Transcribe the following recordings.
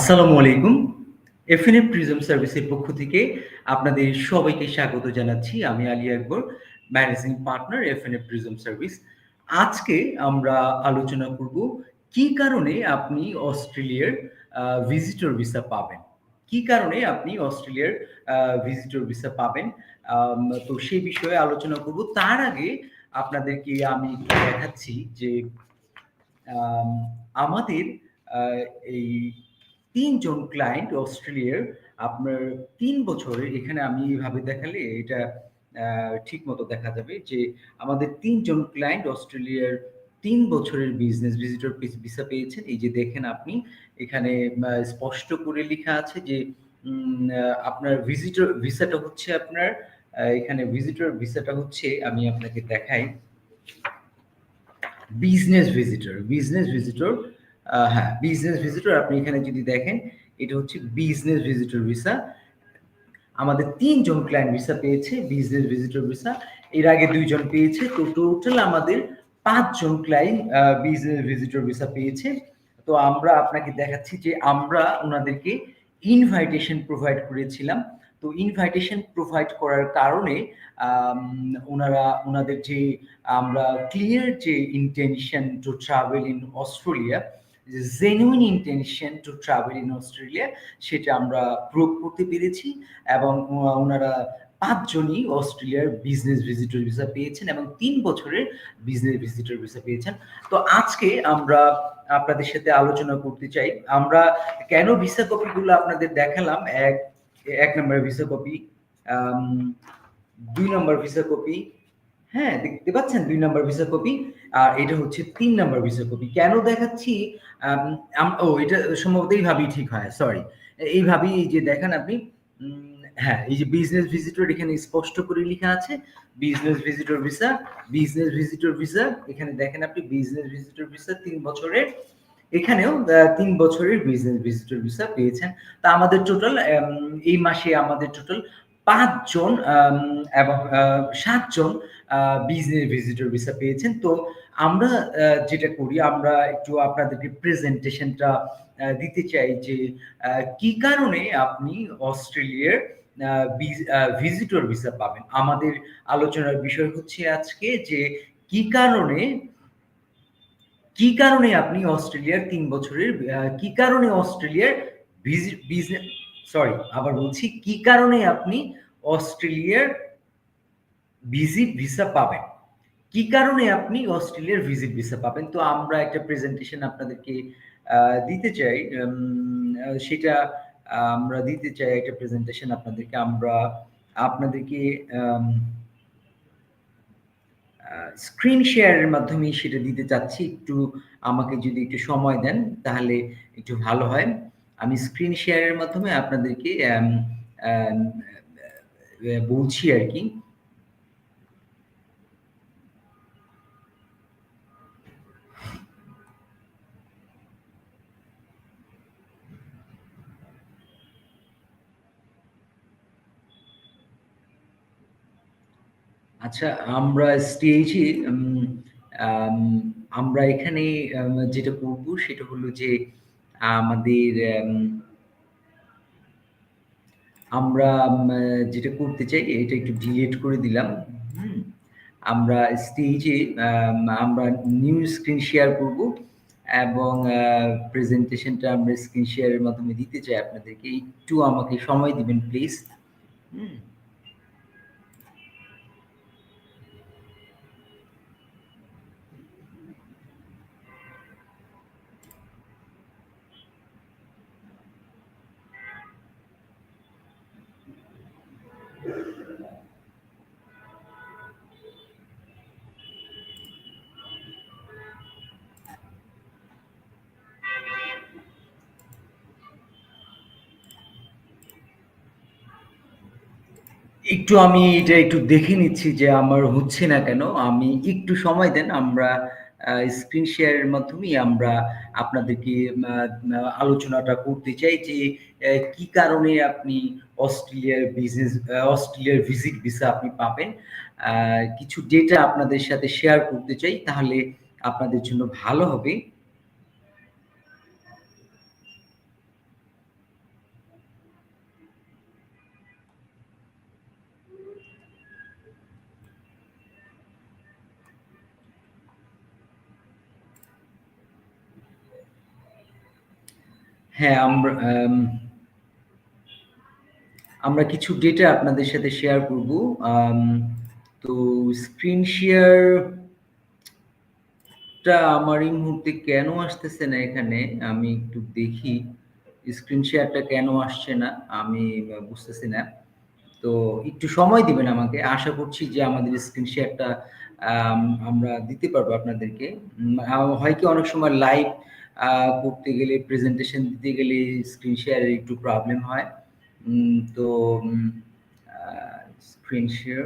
আসসালামু আলাইকুম। FNF prism সার্ভিসের পক্ষ থেকে আপনাদের সবাইকে স্বাগত জানাচ্ছি। আমি Ali Akbar, managing partner FNF prism service আজকে আমরা আলোচনা করব কি কারণে আপনি অস্ট্রেলিয়ার ভিজিটর ভিসা পাবেন? কি কারণে আপনি অস্ট্রেলিয়ার ভিজিটর ভিসা পাবেন? তো সেই বিষয়ে আলোচনা করব। তার আগে আপনাদেরকে আমি দেখাচ্ছি যে আমাদের এই তিনজন ক্লায়েন্ট অস্ট্রেলিয়ার আপনার তিন বছরের, এখানে আমি এইভাবে দেখালে এটা ঠিক মতো দেখা যাবে যে আমাদের তিনজন ক্লায়েন্ট অস্ট্রেলিয়ার তিন বছরের বিজনেস ভিজিটর ভিসা পেয়েছেন। এই যে দেখেন আপনি, এখানে স্পষ্ট করে লেখা আছে যে আপনার ভিজিটর ভিসাটা হচ্ছে আপনার এখানে ভিজিটর ভিসাটা হচ্ছে, আমি আপনাকে দেখাই। বিজনেস ভিজিটর বিজনেস ভিজিটর হ্যাঁ বিজনেস ভিজিটর আপনি এখানে যদি দেখেন, এটা হচ্ছে বিজনেস ভিজিটর ভিসা আমাদের তিনজন ক্লায়েন্ট ভিসা পেয়েছে বিজনেস ভিজিটর ভিসা এর আগে দুইজন পেয়েছে, তো টোটাল আমাদের পাঁচজন ক্লায়েন্ট বিজনেস ভিজিটর ভিসা পেয়েছে। তো আমরা আপনাকে দেখাচ্ছি যে আমরা ওনাদেরকে ইনভাইটেশন প্রোভাইড করেছিলাম। তো ইনভাইটেশন প্রোভাইড করার কারণে ওনারা, ওনাদের যে আমরা ক্লিয়ার যে intention to travel in Australia genuine intention to travel in Australia সেটা আমরা প্রুভ করতে পেরেছি এবং ওনারা পাঁচজনই অস্ট্রেলিয়ার বিজনেস ভিজিটর ভিসা পেয়েছেন এবং তিন বছরের বিজনেস ভিজিটর ভিসা পেয়েছেন। তো আজকে আমরা আপনাদের সাথে আলোচনা করতে চাই। আমরা কেন ভিসা কপিগুলো আপনাদের দেখালাম? এক এক নম্বর ভিসা কপি দুই নম্বর ভিসা কপি হ্যাঁ দেখতে পাচ্ছেন দুই নম্বর ভিসা কপি আর এটা হচ্ছে তিন নম্বর ভিসা কপি কেন দেখাচ্ছি? ও, এটা সম্ভবত এইভাবেই ঠিক হয় সরি এইভাবেই এই যে দেখেন আপনি হ্যাঁ এই যে বিজনেস ভিজিটর এখানে স্পষ্ট করে লেখা আছে business visitor visa business visitor visa এখানে দেখেন আপনি বিজনেস ভিজিটর ভিসা তিন বছরের, এখানেও তিন বছরের বিজনেস ভিজিটর ভিসা পেয়েছেন। তা আমাদের টোটাল এই মাসে আমাদের টোটাল পাঁচজন এবং সাতজন বিজনেস ভিজিটর ভিসা পেয়েছেন। তো আমরা যেটা করি, আমরা একটু আপনাদেরকে প্রেজেন্টেশনটা দিতে চাই যে কি কারণে আপনি অস্ট্রেলিয়ার ভিজিটর ভিসা পাবেন? আমাদের আলোচনার বিষয় হচ্ছে আজকে যে, কি কারণে কি কারণে আপনি অস্ট্রেলিয়ার তিন বছরের কি কারণে অস্ট্রেলিয়ার বিজনেস সরি আবার বলছি, কি কারণে আপনি অস্ট্রেলিয়ার ভিজিট ভিসা পাবেন। কি কারণে আপনি অস্ট্রেলিয়ার ভিজিট ভিসা পাবেন? তো আমরা একটা প্রেজেন্টেশন আপনাদেরকে দিতে চাই। সেটা আমরা দিতে চাই একটা প্রেজেন্টেশন আপনাদেরকে। আমরা আপনাদেরকে স্ক্রিন শেয়ারের মাধ্যমে সেটা দিতে চাচ্ছি। একটু আমাকে যদি একটু সময় দেন, তাহলে একটু ভালো হয়। আমি স্ক্রিন শেয়ারের মাধ্যমে আপনাদেরকে বলছি আর কি। আচ্ছা আমরা স্টেজে আমরা এখানে যেটা করব সেটা হলো যে আমাদের আমরা যেটা করতে চাই, এটা একটু ডিলিট করে দিলাম। আমরা স্টেজে আমরা নিউ স্ক্রিন শেয়ার করব এবং প্রেজেন্টেশনটা আমরা স্ক্রিন শেয়ারের মাধ্যমে দিতে চাই আপনাদেরকে। একটু আমাকে সময় দিবেন প্লিজ হুম। একটু আমি এটা একটু দেখে নিচ্ছি যে আমার হচ্ছে না কেন, আমি একটু সময় দেন, আমরা স্ক্রিন শেয়ারের মাধ্যমেই আমরা আপনাদেরকে আলোচনাটা করতে চাই যে কি কারণে আপনি অস্ট্রেলিয়ার বিজনেস অস্ট্রেলিয়ার ভিজিট ভিসা আপনি পাবেন। কিছু ডেটা আপনাদের সাথে শেয়ার করতে চাই, তাহলে আপনাদের জন্য ভালো হবে। হ্যাঁ আমরা আমরা কিছু ডেটা আপনাদের সাথে শেয়ার করব। তো স্ক্রিন শেয়ারটা আমার এই মুহূর্তে কেন আসতেছে না এখানে? আমি একটু দেখি। স্ক্রিন শেয়ারটা কেন আসছে না? আমি বুঝতেছি না। তো একটু সময় দিবেন আমাকে। আশা করছি যে আমাদের স্ক্রিন শেয়ারটা আমরা দিতে পারব আপনাদেরকে। হয় কি অনেক সময় লাইভ করতে গেলে প্রেজেন্টেশন দিতে গেলে স্ক্রিন শেয়ারের একটু প্রবলেম হয়। তো স্ক্রিন শেয়ার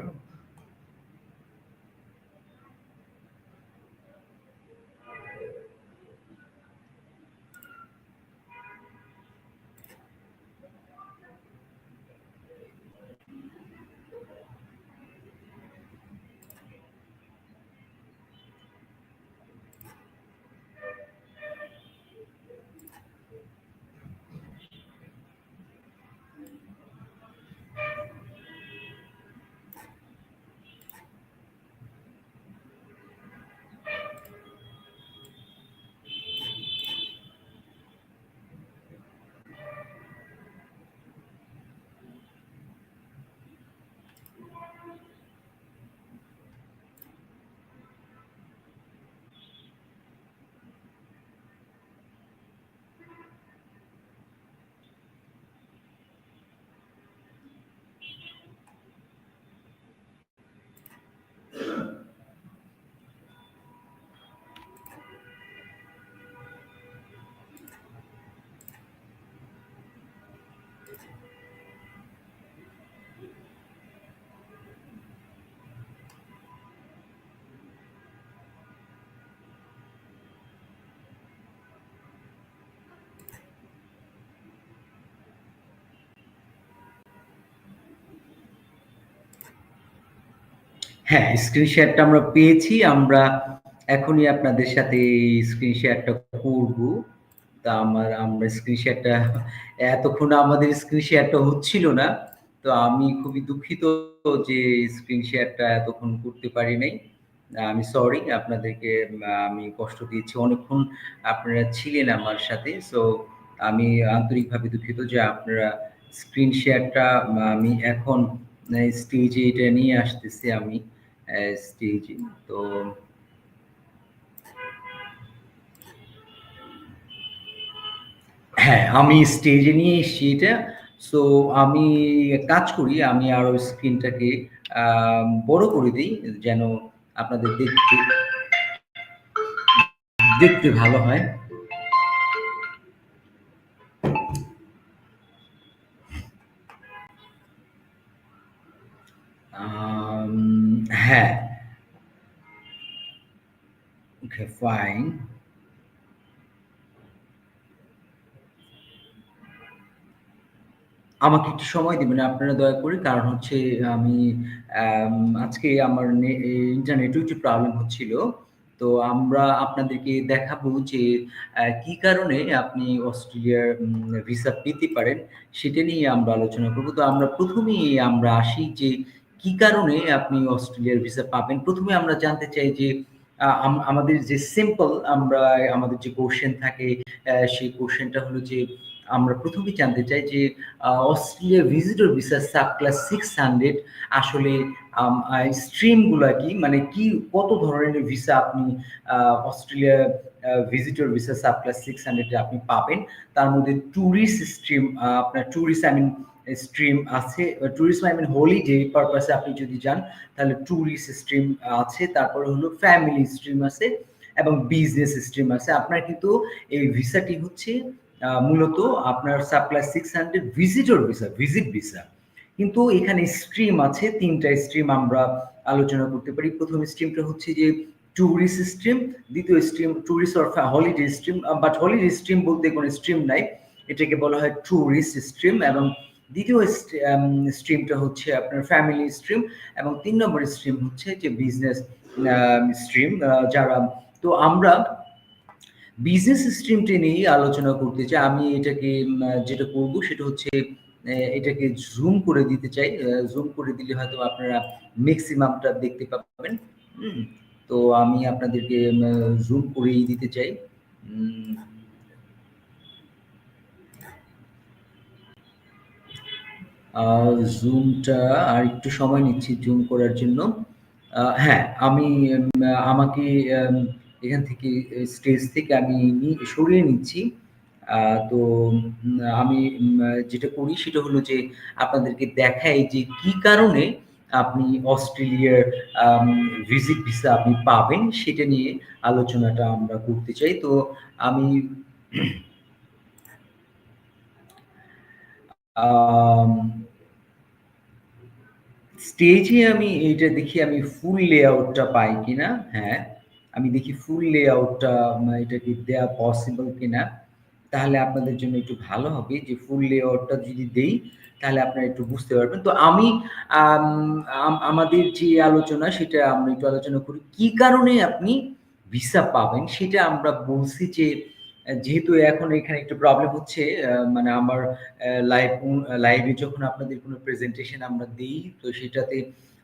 হ্যাঁ স্ক্রিন শেয়ারটা আমরা পেয়েছি, আমরা এখনই আপনাদের সাথে স্ক্রিন শেয়ারটা করব। তা আমার, আমরা স্ক্রিন শেয়ারটা এতক্ষণ আমাদের স্ক্রিন শেয়ারটা হচ্ছিল না, তো আমি খুবই দুঃখিত যে স্ক্রিন শেয়ারটা এতক্ষণ করতে পারি নাই। আমি সরি আপনাদেরকে, আমি কষ্ট দিয়েছি, অনেকক্ষণ আপনারা ছিলেন আমার সাথে সো আমি আন্তরিকভাবে দুঃখিত যে আপনারা স্ক্রিন শেয়ারটা আমি এখন স্টেজে এটা নিয়ে আসতেছি আমি। স্টেজে তো হ্যাঁ আমি স্টেজে নিয়ে এসেছি এটা। সো আমি কাজ করি, আমি আরও স্ক্রিনটাকে বড় করে দিই, যেন আপনাদের দেখতে দেখতে ভালো হয়। হ্যাঁ। ওকে ফাইন আমাকে একটু সময় দিবেন, আপনারা দয়া করে, কারণ হচ্ছে আমি আজকে আমার ইন্টারনেটও একটু প্রবলেম হচ্ছিল। তো আমরা আপনাদেরকে দেখাবো যে কি কারণে আপনি অস্ট্রেলিয়ার ভিসা পেতে পারেন, সেটা নিয়ে আমরা আলোচনা করব। তো আমরা প্রথমেই আমরা আসি যে কি কারণে আপনি অস্ট্রেলিয়ার ভিসা পাবেন? প্রথমে আমরা জানতে চাই যে আমাদের যে সিম্পল আমরা, আমাদের যে কোশ্চেন থাকে সেই কোশ্চেনটা হলো যে, আমরা প্রথমে জানতে চাই যে Australia visitor visa sub class six hundred আসলে স্ট্রিমগুলো কি? মানে কি, কত ধরনের ভিসা আপনি Australia visitor visa sub class six হান্ড্রেডে আপনি পাবেন? তার মধ্যে ট্যুরিস্ট স্ট্রিম আপনার ট্যুরিস্ট আই মিন স্ট্রিম আছে ট্যুরিস্ট আই মিন হলিডে পারপাসে আপনি যদি যান, তাহলে ট্যুরিস্ট স্ট্রিম আছে, তারপরে হলো ফ্যামিলি স্ট্রিম আছে এবং বিজনেস স্ট্রিম আছে। আপনার কিন্তু এই ভিসাটি হচ্ছে মূলত আপনার subclass six hundred visitor visa visit visa কিন্তু এখানে স্ট্রিম আছে, তিনটা স্ট্রিম আমরা আলোচনা করতে পারি। প্রথম স্ট্রিমটা হচ্ছে যে ট্যুরিস্ট স্ট্রিম দ্বিতীয় stream tourist or holiday stream but holiday stream বলতে কোনো স্ট্রিম নাই। এটাকে বলা হয় ট্যুরিস্ট স্ট্রিম এবং দ্বিতীয় স্ট্রিমটা হচ্ছে আপনার ফ্যামিলি স্ট্রিম এবং তিন নম্বর স্ট্রিম হচ্ছে যে বিজনেস স্ট্রিম যারা, তো আমরা বিজনেস স্ট্রিমটি নিয়েই আলোচনা করতে চাই। আমি এটাকে যেটা করব সেটা হচ্ছে এটাকে জুম করে দিতে চাই। জুম করে দিলে হয়তো আপনারা ম্যাক্সিমামটা দেখতে পাবেন। তো আমি আপনাদেরকে জুম করেই দিতে চাই। জুমটা আর একটু সময় নিচ্ছি জুম করার জন্য। হ্যাঁ আমি আমাকে এখান থেকে স্টেজ থেকে আমি সরিয়ে নিচ্ছি। তো আমি যেটা করি সেটা হলো যে, আপনাদেরকে দেখাই যে কি কারণে আপনি অস্ট্রেলিয়ার ভিজিট ভিসা আপনি পাবেন, সেটা নিয়ে আলোচনাটা আমরা করতে চাই। তো, আমি স্টেজে আমি এইটা দেখি, আমি ফুল লেআউটটা পাই কিনা হ্যাঁ আমি দেখি ফুল লেআউটটা এটাকে দেওয়া পসিবল কিনা, তাহলে আপনাদের জন্য একটু ভালো হবে যে ফুল লেআউটটা যদি দেই, তাহলে আপনারা একটু বুঝতে পারবেন। তো আমি আমাদের যে আলোচনা, সেটা আমরা একটু আলোচনা করি, কি কারণে আপনি ভিসা পাবেন, সেটা আমরা বলছি যে যেহেতু এখন এখানে একটু প্রবলেম হচ্ছে মানে আমার লাইভ লাইভে যখন আপনাদের কোনো প্রেজেন্টেশন আমরা দিই, তো সেটাতে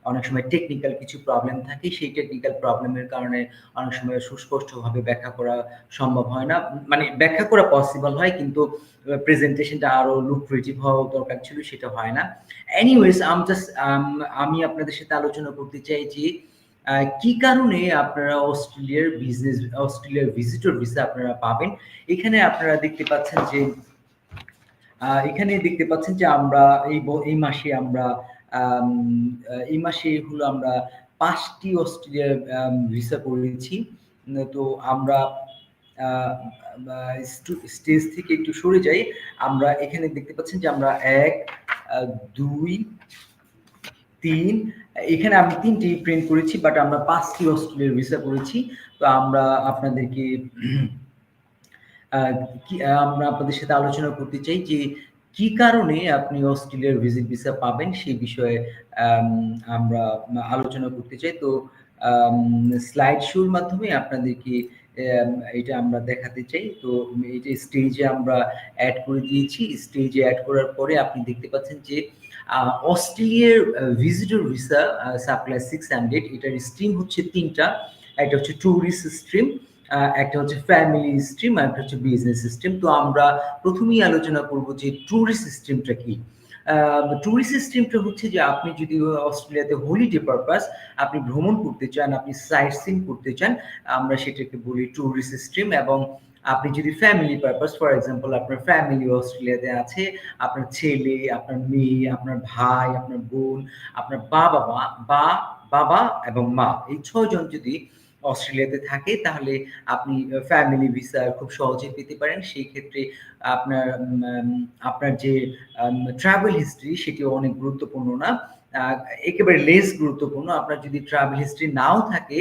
অনেক সময় টেকনিক্যাল কিছু প্রবলেম থাকে। সেই টেকনিক্যাল প্রবলেমের কারণে অনেক সময় সুস্পষ্টভাবে ব্যাখ্যা করা সম্ভব হয় না। মানে ব্যাখ্যা করা পসিবল হয়, কিন্তু প্রেজেন্টেশনটা আরও লুক্রেটিভ হওয়া দরকার ছিল, সেটা হয় না। এনিওয়েজ আম জাস্ট আমি আপনাদের সাথে আলোচনা করতে চাই যে কি কারণে আপনারা অস্ট্রেলিয়ার বিজনেস অস্ট্রেলিয়ার ভিজিটর ভিসা আপনারা পাবেন? এখানে আপনারা দেখতে পাচ্ছেন যে এখানে দেখতে পাচ্ছেন যে আমরা এই এই মাসে আমরা এই মাসে হলো আমরা পাঁচটি অস্ট্রেলিয়ার ভিসা করেছি। তো আমরা স্টেজ থেকে একটু সরে যাই। আমরা এখানে দেখতে পাচ্ছেন যে আমরা এক দুই তিন, এখানে আমি তিনটি প্রিন্ট করেছি বাট আমরা পাঁচটি অস্ট্রেলিয়ার ভিসা করেছি। তো আমরা আপনাদেরকে আমরা আপনাদের সাথে আলোচনা করতে চাই যে কি কারণে আপনি অস্ট্রেলিয়ার ভিজিট ভিসা পাবেন সেই বিষয়ে আমরা আলোচনা করতে চাই। তো স্লাইড শোর মাধ্যমে আপনাদেরকে এটা আমরা দেখাতে চাই। তো, এটা স্টেজে আমরা অ্যাড করে দিয়েছি। স্টেজে অ্যাড করার পরে আপনি দেখতে পাচ্ছেন যে অস্ট্রেলিয়ার visitor visa subclass six hundred এটার স্ট্রিম হচ্ছে তিনটা। একটা হচ্ছে ট্যুরিস্ট স্ট্রিম একটা হচ্ছে ফ্যামিলি স্ট্রিম আর একটা হচ্ছে বিজনেস সিস্টেম তো আমরা প্রথমেই আলোচনা করব যে ট্যুরিস্ট সিস্টেমটা কি। ট্যুরিস্ট সিস্টেমটা হচ্ছে যে আপনি যদি অস্ট্রেলিয়াতে হলিডে পারপাস আপনি ভ্রমণ করতে চান, আপনি সাইট সিন করতে চান, আমরা সেটাকে বলি ট্যুরিস্ট সিস্টেম এবং আপনি যদি ফ্যামিলি পারপাস ফর এক্সাম্পল আপনার ফ্যামিলি অস্ট্রেলিয়াতে আছে, আপনার ছেলে, আপনার মেয়ে, আপনার ভাই, আপনার বোন, আপনার বাবা মা বা, বাবা এবং মা, এই ছয়জন যদি অস্ট্রেলিয়াতে থাকে, তাহলে আপনি ফ্যামিলি ভিসা খুব সহজে পেতে পারেন। সেই ক্ষেত্রে আপনার আপনার যে ট্রাভেল হিস্ট্রি সেটি অনেক গুরুত্বপূর্ণ না। একেবারে লেস গুরুত্বপূর্ণ। আপনার যদি ট্রাভেল হিস্ট্রি নাও থাকে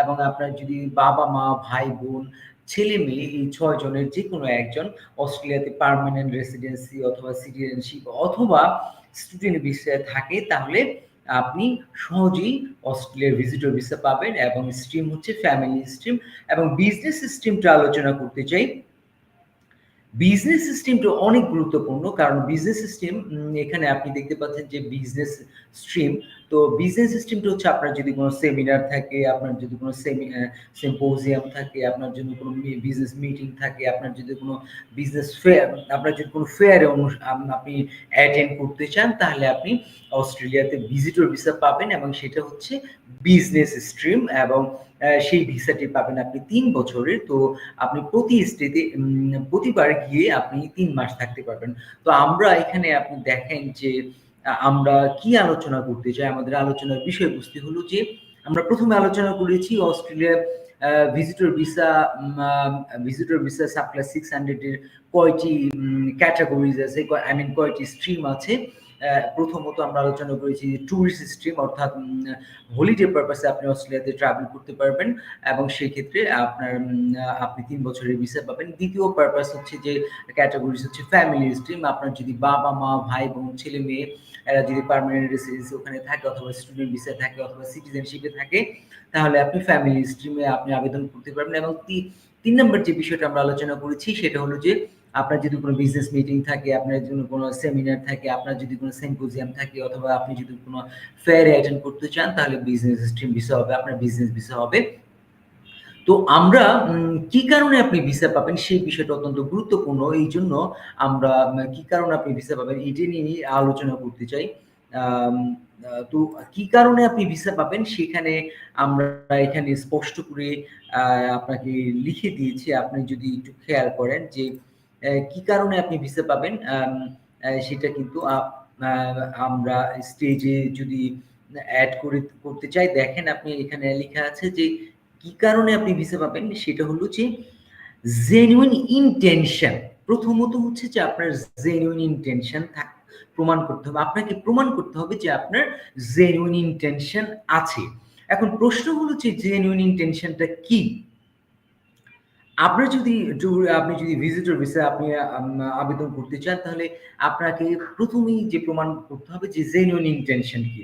এবং আপনার যদি বাবা মা ভাই বোন ছেলে মেয়ে এই ছয় জনের যে কোনো একজন অস্ট্রেলিয়াতে পারমানেন্ট রেসিডেন্সি অথবা সিটিজেনশিপ অথবা স্টুডেন্ট ভিসায় থাকে, তাহলে আপনি সহজেই অস্ট্রেলিয়ার ভিজিটর ভিসা পাবেন এবং স্ট্রিম হচ্ছে ফ্যামিলি স্ট্রিম এবং বিজনেস স্ট্রিমটা আলোচনা করতে চাই। বিজনেস সিস্টেমটা অনেক গুরুত্বপূর্ণ, কারণ বিজনেস সিস্টেম এখানে আপনি দেখতে পাচ্ছেন যে বিজনেস স্ট্রিম তো বিজনেস সিস্টেমটা হচ্ছে আপনার যদি কোনো সেমিনার থাকে, আপনার যদি কোনো সেম্পোজিয়াম থাকে, আপনার জন্য কোনো বিজনেস মিটিং থাকে, আপনার যদি কোনো বিজনেস ফেয়ার আপনার যদি কোনো ফেয়ারে আপনি অ্যাটেন্ড করতে চান, তাহলে আপনি অস্ট্রেলিয়াতে ভিজিটর ভিসা পাবেন এবং সেটা হচ্ছে বিজনেস স্ট্রিম এবং সেই ভিসাটি পাবেন আপনি তিন বছরের। তো আপনি প্রতি স্টেতে প্রতিবার গিয়ে আপনি তিন মাস থাকতে পারবেন। তো আমরা এখানে আপনি দেখেন যে আমরা কি আলোচনা করতে চাই? আমাদের আলোচনার বিষয়বস্তু হলো যে, আমরা প্রথমে আলোচনা করেছি Australia visitor visa visitor visa subclass six হান্ড্রেডের কয়টি ক্যাটাগরিজ আছে আই মিন কয়টি স্ট্রিম আছে। প্রথমত আমরা আলোচনা করেছি ট্যুরিস্ট স্ট্রিম অর্থাৎ হলিডে পারপাসে আপনি অস্ট্রেলিয়াতে ট্রাভেল করতে পারবেন এবং সেই ক্ষেত্রে আপনার আপনি তিন বছরের ভিসা পাবেন। দ্বিতীয় পারপাস হচ্ছে যে ক্যাটাগরিজ হচ্ছে ফ্যামিলি স্ট্রিম আপনার যদি বাবা মা ভাই বোন ছেলে মেয়ে এরা যদি পার্মানেন্ট রেসিডেন্সি ওখানে থাকে অথবা স্টুডেন্ট ভিসা থাকে অথবা সিটিজেনশিপে থাকে, তাহলে আপনি ফ্যামিলি স্ট্রিমে আপনি আবেদন করতে পারবেন এবং তিন নম্বর যে বিষয়টা আমরা আলোচনা করেছি সেটা হলো যে আপনার যদি কোনো বিজনেস মিটিং থাকে, আপনার যদি কোনো সেমিনার থাকে, আপনার যদি কোনো সেম্পোজিয়াম থাকে অথবা আপনি যদি কোনো ফেয়ারে অ্যাটেন্ড করতে চান, তাহলে বিজনেস স্ট্রিম ভিসা হবে, আপনার বিজনেস ভিসা হবে। তো আমরা কি কারণে আপনি ভিসা পাবেন সেই বিষয়টা অত্যন্ত গুরুত্বপূর্ণ। এই জন্য আমরা কি কারণে আপনি ভিসা পাবেন এটি নিয়ে আলোচনা করতে চাই। তো কি কারণে আপনি ভিসা পাবেন সেখানে আমরা এখানে স্পষ্ট করে আপনাকে লিখে দিয়েছি। আপনি যদি একটু খেয়াল করেন যে কি কারণে আপনি ভিসা পাবেন সেটা কিন্তু আমরা স্টেজে যদি অ্যাড করে, করতে চাই, দেখেন আপনি এখানে লেখা আছে যে কি কারণে আপনি ভিসা পাবেন? সেটা হলো যে জেনুইন ইনটেনশন প্রথমত হচ্ছে যে আপনার জেনুইন ইনটেনশন থাক প্রমাণ করতে হবে। আপনাকে প্রমাণ করতে হবে যে আপনার জেনুইন ইনটেনশন আছে। এখন প্রশ্ন হলো যে জেনুইন ইনটেনশনটা কি? আপনার যদি আপনি যদি ভিজিটর ভিসা আপনি আবেদন করতে চান, তাহলে আপনাকে প্রথমেই যে প্রমাণ করতে হবে যে জেনুইন ইনটেনশন কি।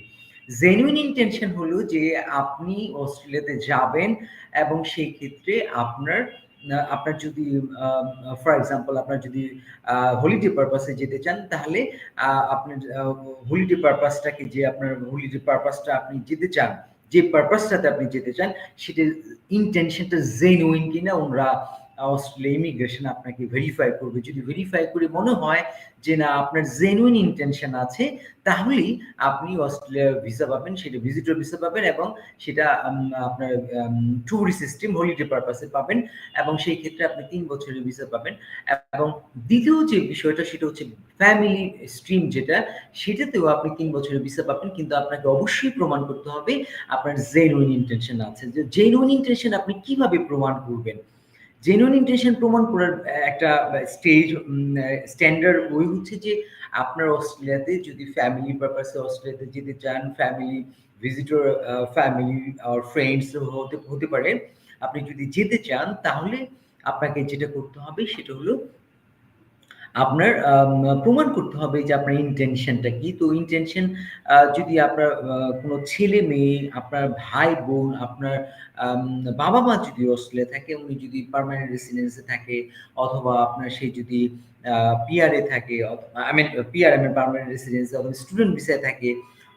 জেনুইন ইনটেনশন হলো যে আপনি অস্ট্রেলিয়াতে যাবেন এবং সেই ক্ষেত্রে আপনার আপনার যদি ফর এক্সাম্পল আপনার যদি হলিডে পারপাসে যেতে চান, তাহলে আপনার হলিডে পারপাসটাকে যে আপনার হলিডে পারপাসটা আপনি যেতে চান, যে পারপাসটাতে আপনি যেতে চান সেটা ইন্টেনশনটা জেনুইন কিনা, ওনারা অস্ট্রেলিয়া ইমিগ্রেশন আপনাকে ভেরিফাই করবে। যদি ভেরিফাই করে মনে হয় যে না, আপনার জেনুইন ইন্টেনশন আছে, তাহলেই আপনি অস্ট্রেলিয়া ভিসা পাবেন, সেটা ভিজিটর ভিসা পাবেন এবং সেটা আপনার ট্যুরিস্ট সিস্টেম হলিডে পারপাসে পাবেন এবং সেই ক্ষেত্রে আপনি তিন বছরের ভিসা পাবেন। এবং দ্বিতীয় যে বিষয়টা, সেটা হচ্ছে ফ্যামিলি স্ট্রিম যেটা, সেটাতেও আপনি তিন বছরের ভিসা পাবেন, কিন্তু আপনাকে অবশ্যই প্রমাণ করতে হবে আপনার জেনুইন ইন্টেনশন আছে। যে জেনুইন ইন্টেনশন আপনি কীভাবে প্রমাণ করবেন? জেনুইন ইন্টেনশন প্রমাণ করার একটা স্টেজ স্ট্যান্ডার্ড ওই হচ্ছে যে আপনার অস্ট্রেলিয়াতে যদি ফ্যামিলি পারপাসে অস্ট্রেলিয়াতে যেতে চান ফ্যামিলি ভিজিটর ফ্যামিলি আর ফ্রেন্ডস হতে হতে পারে, আপনি যদি যেতে চান, তাহলে আপনাকে যেটা করতে হবে সেটা হলো আপনার প্রমাণ করতে হবে যে আপনার ইন্টেনশনটা কি। তো ইন্টেনশন যদি আপনার কোনো ছেলে মেয়ে, আপনার ভাই বোন, আপনার বাবা মা যদি অস্ট্রেলিয়া থাকে, উনি যদি পারমানেন্ট রেসিডেন্সে থাকে, অথবা আপনার সে যদি পিআরএ থাকে আই মিন পিআর এম পারমানেন্ট রেসিডেন্সে অথবা স্টুডেন্ট ভিসায় থাকে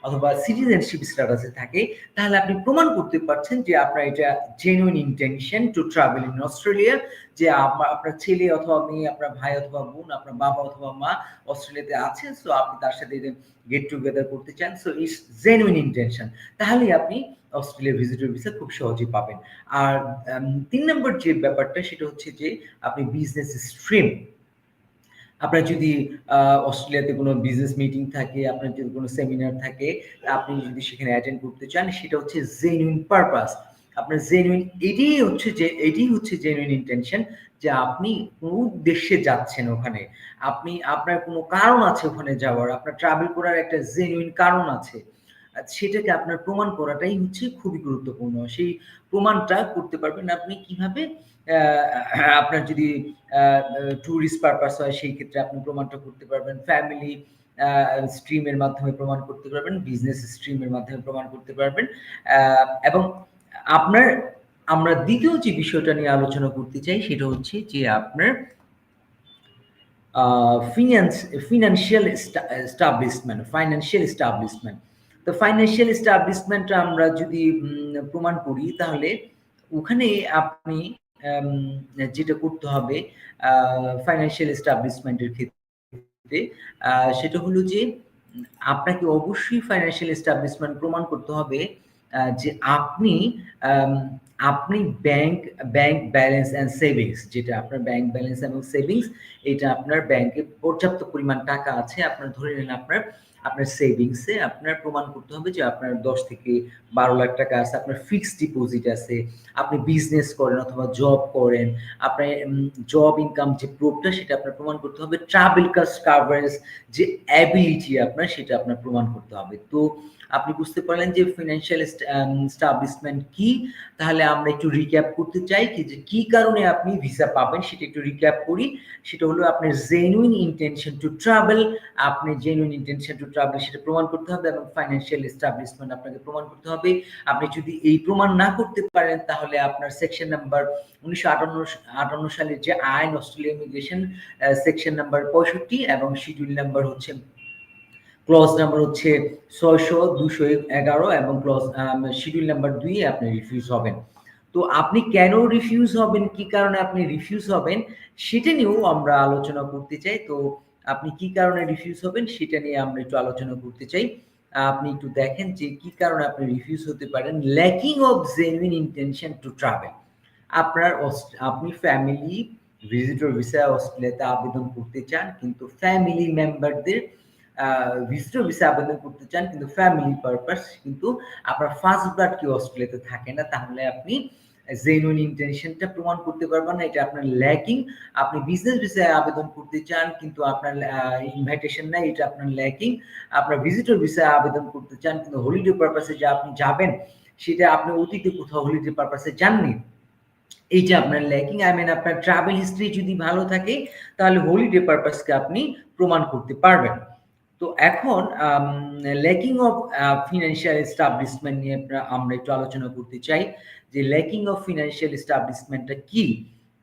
অথবা সিটিজেনশিপ স্ট্যাটাসে থাকে, তাহলে আপনি প্রমাণ করতে পারছেন যে আপনার এটা genuine intention to travel in Australia যে আপনার ছেলে অথবা মেয়ে, আপনার ভাই অথবা বোন, আপনার বাবা অথবা মা অস্ট্রেলিয়াতে আছেন সো আপনি তার সাথে গেট টুগেদার করতে চান সো ইটস জেনুইন ইন্টেনশন তাহলে আপনি অস্ট্রেলিয়া ভিজিটর ভিসা খুব সহজেই পাবেন। আর তিন নম্বর যে ব্যাপারটা, সেটা হচ্ছে যে আপনি বিজনেস স্ট্রিম আপনার যদি অস্ট্রেলিয়াতে কোনো বিজনেস মিটিং থাকে, আপনার যদি কোনো সেমিনার থাকে আপনি যদি সেখানে অ্যাটেন্ড করতে চান, সেটা হচ্ছে জেনুইন পারপাস আপনার জেনুইন এটাই হচ্ছে যে, এটাই হচ্ছে জেনুইন ইন্টেনশন যে আপনি কোন উদ্দেশ্যে যাচ্ছেন ওখানে। আপনি, আপনার কোনো কারণ আছে ওখানে যাওয়ার, আপনার ট্রাভেল করার একটা জেনুইন কারণ আছে সেটাকে আপনার প্রমাণ করাটাই হচ্ছে খুবই গুরুত্বপূর্ণ। সেই প্রমাণটা করতে পারবেন আপনি কীভাবে আপনার যদি ট্যুরিস্ট পারপাস হয়, সেই ক্ষেত্রে আপনি প্রমাণটা করতে পারবেন। ফ্যামিলি স্ট্রিমের মাধ্যমে প্রমাণ করতে পারবেন। বিজনেস স্ট্রিমের মাধ্যমে প্রমাণ করতে পারবেন। এবং আপনার, আমরা দ্বিতীয় যে বিষয়টা নিয়ে আলোচনা করতে চাই, সেটা হচ্ছে যে আপনার finance financial establishment financial establishment তো ফাইন্যান্সিয়াল এস্টাবলিশমেন্ট আমরা যদি প্রমাণ করি, তাহলে ওখানে আপনি যেটা করতে হবে ফাইন্যান্সিয়াল এস্টাবলিশমেন্টের ক্ষেত্রে সেটা হলো যে, আপনাকে অবশ্যই ফাইন্যান্সিয়াল এস্টাবলিশমেন্ট প্রমাণ করতে হবে যে আপনি আপনি bank bank balance and savings যেটা আপনার ব্যাংক ব্যালেন্স এবং সেভিংস এটা আপনার ব্যাংকে পর্যাপ্ত পরিমাণ টাকা আছে, আপনার ধরে নিন আপনার আপনার সেভিংসে আপনার প্রমাণ করতে হবে যে আপনার দশ থেকে বারো লাখ টাকা আছে, আপনার ফিক্সড ডিপোজিট আছে, আপনি বিজনেস করেন অথবা জব করেন, আপনার জব ইনকাম যে প্রুফটা সেটা আপনার প্রমাণ করতে হবে ট্রাভেল কাস্ট কাভারেজ যে অ্যাবিলিটি আপনার সেটা আপনার প্রমাণ করতে হবে। তো আপনি বুঝতে পারলেন যে ফিনান্সিয়াল স্টাবলিশমেন্ট কি? তাহলে আমরা একটু রিক্যাপ করতে চাই কি যে কি কারণে আপনি ভিসা পাবেন সেটা একটু রিক্যাপ করি। সেটা হলো আপনার জেনুইন ইন্টেনশন টু ট্রাভেল আপনি জেনুইন ইন্টেনশন টু ট্রাভেল সেটা প্রমাণ করতে হবে এবং ফাইন্যান্সিয়াল এস্টাবলিশমেন্ট আপনাকে প্রমাণ করতে হবে। আপনি যদি এই প্রমাণ না করতে পারেন তাহলে আপনার সেকশন নাম্বার উনিশশো আটান্ন সালের যে আইন, অস্ট্রেলিয়া ইমিগ্রেশন সেকশন নাম্বার পঁয়ষট্টি এবং শিডিউল নাম্বার হচ্ছে ক্লজ নাম্বার হচ্ছে ছয়শো, দুশো এগারো এবং ক্লজ শিডিউল নাম্বার দুই আপনি রিফিউজ হবেন। তো আপনি কেন রিফিউজ হবেন? কি কারণে আপনি রিফিউজ হবেন? সেটা নিয়েও আমরা আলোচনা করতে চাই। তো আপনি কি কারণে রিফিউজ হবেন? সেটা নিয়ে আমরা একটু আলোচনা করতে চাই। আপনি একটু দেখেন যে কি কারণে আপনি রিফিউজ হতে পারেন? Lacking of genuine intention to travel আপনার আপনি ফ্যামিলি ভিজিটর ভিসা অস্ট্রেলিয়াতে আবেদন করতে চান, কিন্তু ফ্যামিলি মেম্বারদের ভিজিটর ভিসা আবেদন করতে চান, কিন্তু ফ্যামিলি পারপাস কিন্তু আপনার ফার্স্ট ব্লাড কি অস্ট্রেলিয়াতে থাকে না, তাহলে আপনি জেনুইন ইন্টেনশনটা প্রমাণ করতে পারবেন না, এটা আপনার ল্যাকিং আপনি বিজনেস ভিসায় আবেদন করতে চান, কিন্তু আপনার ইনভাইটেশন নাই, এটা আপনার ল্যাকিং আপনার ভিজিটর ভিসায় আবেদন করতে চান, কিন্তু হলিডে পারপাসে যে আপনি যাবেন, সেটা আপনি অতীতে কোথাও হলিডে পারপাসে যাননি, এইটা আপনার ল্যাকিং আই মিন আপনার ট্রাভেল হিস্ট্রি যদি ভালো থাকে, তাহলে হলিডে পারপাসকে আপনি প্রমাণ করতে পারবেন। তো এখন ল্যাকিং অফ ফিনান্সিয়াল এস্টাবলিশমেন্ট নিয়ে আমরা একটু আলোচনা করতে চাই যে ল্যাকিং অফ ফিনান্সিয়াল এস্টাবলিশমেন্টটা কি?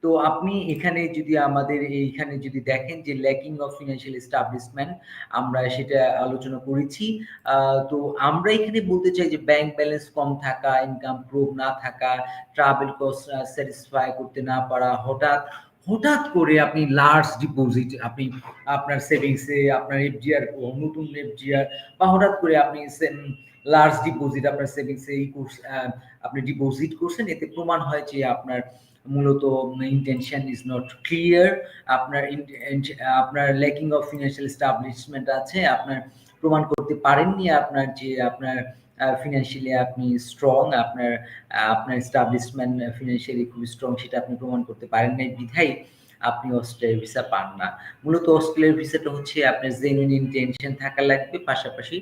তো আপনি এখানে যদি আমাদের এইখানে যদি দেখেন যে ল্যাকিং অফ ফিনান্সিয়াল এস্টাবলিশমেন্ট আমরা সেটা আলোচনা করেছি তো আমরা এখানে বলতে চাই যে ব্যাংক ব্যালেন্স কম থাকা ইনকাম প্রুফ না থাকা ট্রাভেল কস্ট স্যাটিসফাই করতে না পারা, হঠাৎ হঠাৎ করে আপনি লার্জ ডিপোজিট আপনি আপনার সেভিংসে আপনার এফডিআর নতুন এফডিআর বা হঠাৎ করে আপনি লার্জ ডিপোজিট আপনার সেভিংসে এই আপনি ডিপোজিট করছেন, এতে প্রমাণ হয় যে আপনার মূলত ইন্টেনশন ইজ নট ক্লিয়ার আপনার আপনার ল্যাকিং অফ ফিনান্সিয়াল স্টাবলিশমেন্ট আছে, আপনার প্রমাণ করতে পারেননি আপনার যে আপনার ফিনান্সিয়ালি আপনি স্ট্রং আপনার আপনার এস্টাবলিশমেন্ট ফিনান্সিয়ালি খুবই স্ট্রং সেটা আপনি প্রমাণ করতে পারেন নাই বিধাই আপনি অস্ট্রেলিয়ার ভিসা পান না। মূলত অস্ট্রেলিয়ার ভিসাটা হচ্ছে আপনার জেনুইন ইন্টেনশন থাকা লাগবে, পাশাপাশি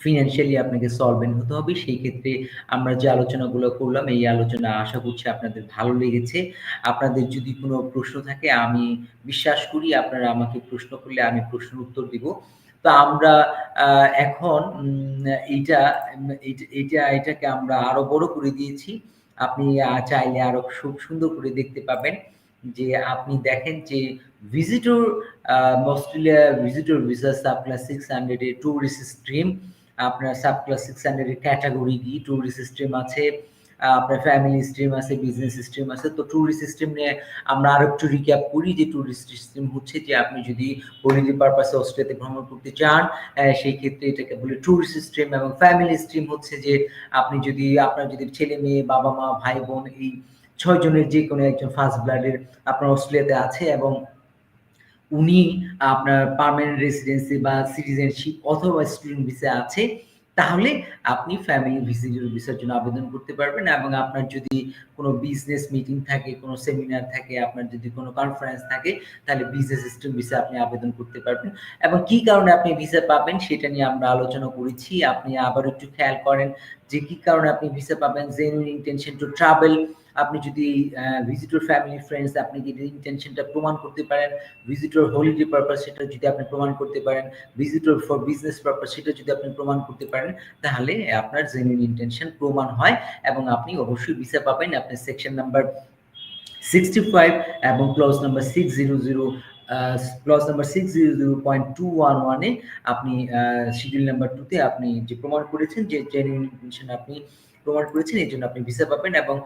ফিনান্সিয়ালি আপনাকে সলভেন্ট হতে হবে, সেই ক্ষেত্রে আমরা যে আলোচনাগুলো করলাম, এই আলোচনা আশা করছি আপনাদের ভালো লেগেছে। আপনাদের যদি কোনো প্রশ্ন থাকে, আমি বিশ্বাস করি আপনারা আমাকে প্রশ্ন করলে আমি প্রশ্নের উত্তর দিব। তো আমরা এখন এটা এটা এটাকে আমরা আরও বড় করে দিয়েছি। আপনি চাইলে আরও খুব সুন্দর করে দেখতে পাবেন যে আপনি দেখেন যে visitor Australia visitor visa subclass six hundred এর টুরিস্ট স্ট্রিম আপনার সাপ্লাস সিক্স হান্ড্রেড এর ক্যাটাগরি কি? টুরিস্ট স্ট্রিম আছে আপনার ফ্যামিলি স্ট্রিম আছে বিজনেস সিস্টেম আছে, তো ট্যুরিস্ট সিস্টেম নিয়ে আমরা আরও একটু রিক্যাপ করি যে ট্যুরিস্ট সিস্টেম হচ্ছে যে আপনি যদি হলিডে পারপাসে অস্ট্রেলিয়াতে ভ্রমণ করতে চান সেই ক্ষেত্রে এটাকে বলে ট্যুরিস্ট স্ট্রিম এবং ফ্যামিলি স্ট্রিম হচ্ছে যে আপনি যদি, আপনার যদি ছেলে মেয়ে, বাবা মা, ভাই বোন এই ছয় জনের যে কোনো একজন ফার্স্ট ব্লাডের আপনার অস্ট্রেলিয়াতে আছে এবং উনি আপনার পার্মানেন্ট রেসিডেন্সি বা সিটিজেনশিপ অথবা স্টুডেন্ট ভিসা আছে তাহলে আপনি ফ্যামিলি ভিজিটর ভিসার জন্য আবেদন করতে পারবেন এবং আপনার যদি কোনো বিজনেস মিটিং থাকে, কোনো সেমিনার থাকে, আপনার যদি কোনো কনফারেন্স থাকে, তাহলে বিজনেস স্টুডেন্ট ভিসা আপনি আবেদন করতে পারবেন। এবং কি কারণে আপনি ভিসা পাবেন সেটা নিয়ে আমরা আলোচনা করেছি। আপনি আবার একটু খেয়াল করেন যে কি কারণে আপনি ভিসা পাবেন জেনুইন ইন্টেনশন টু ট্রাভেল আপনি যদি ভিজিটর ফ্যামিলি ফ্রেন্ডস আপনি যদি ইন্টেনশনটা প্রমাণ করতে পারেন ভিজিটর হলিডে পারপাস সেটা যদি আপনি প্রমাণ করতে পারেন ভিজিটর ফর বিজনেস পারপাস সেটা যদি আপনি প্রমাণ করতে পারেন, তাহলে আপনার জেনুইন ইন্টেনশন প্রমাণ হয় এবং আপনি অবশ্যই ভিসা পাবেন। আপনি সেকশন নাম্বার সিক্সটি ফাইভ এবং clause number six zero zero clause number six zero zero point two one ওয়ানে আপনি শিডিউল নাম্বার টুতে আপনি যে প্রমাণ করেছেন, যে জেনুইন ইন্টেনশন আপনি প্রমাণ করেছেন, এই জন্য আপনি ভিসা পাবেন এবং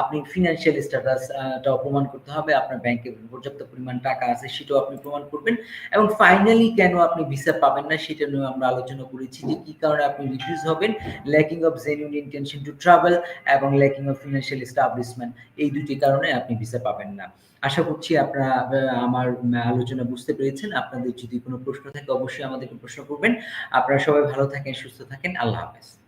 আপনি ফিনান্সিয়াল স্ট্যাটাসটাও প্রমাণ করতে হবে, আপনার ব্যাংকে পর্যাপ্ত পরিমাণ টাকা আছে সেটাও আপনি প্রমাণ করবেন। এবং ফাইনালি কেন আপনি ভিসা পাবেন না সেটা নিয়ে আমরা আলোচনা করেছি যে কি কারণে আপনি রিফিউজ হবেন lacking of genuine intention to travel এবং ল্যাকিং অফ ফিনান্সিয়াল এস্টাবলিশমেন্ট এই দুটি কারণে আপনি ভিসা পাবেন না। আশা করছি আপনারা আমার আলোচনা বুঝতে পেরেছেন। আপনাদের যদি কোনো প্রশ্ন থাকে অবশ্যই আমাদেরকে প্রশ্ন করবেন। আপনারা সবাই ভালো থাকেন, সুস্থ থাকেন। আল্লাহ হাফেজ।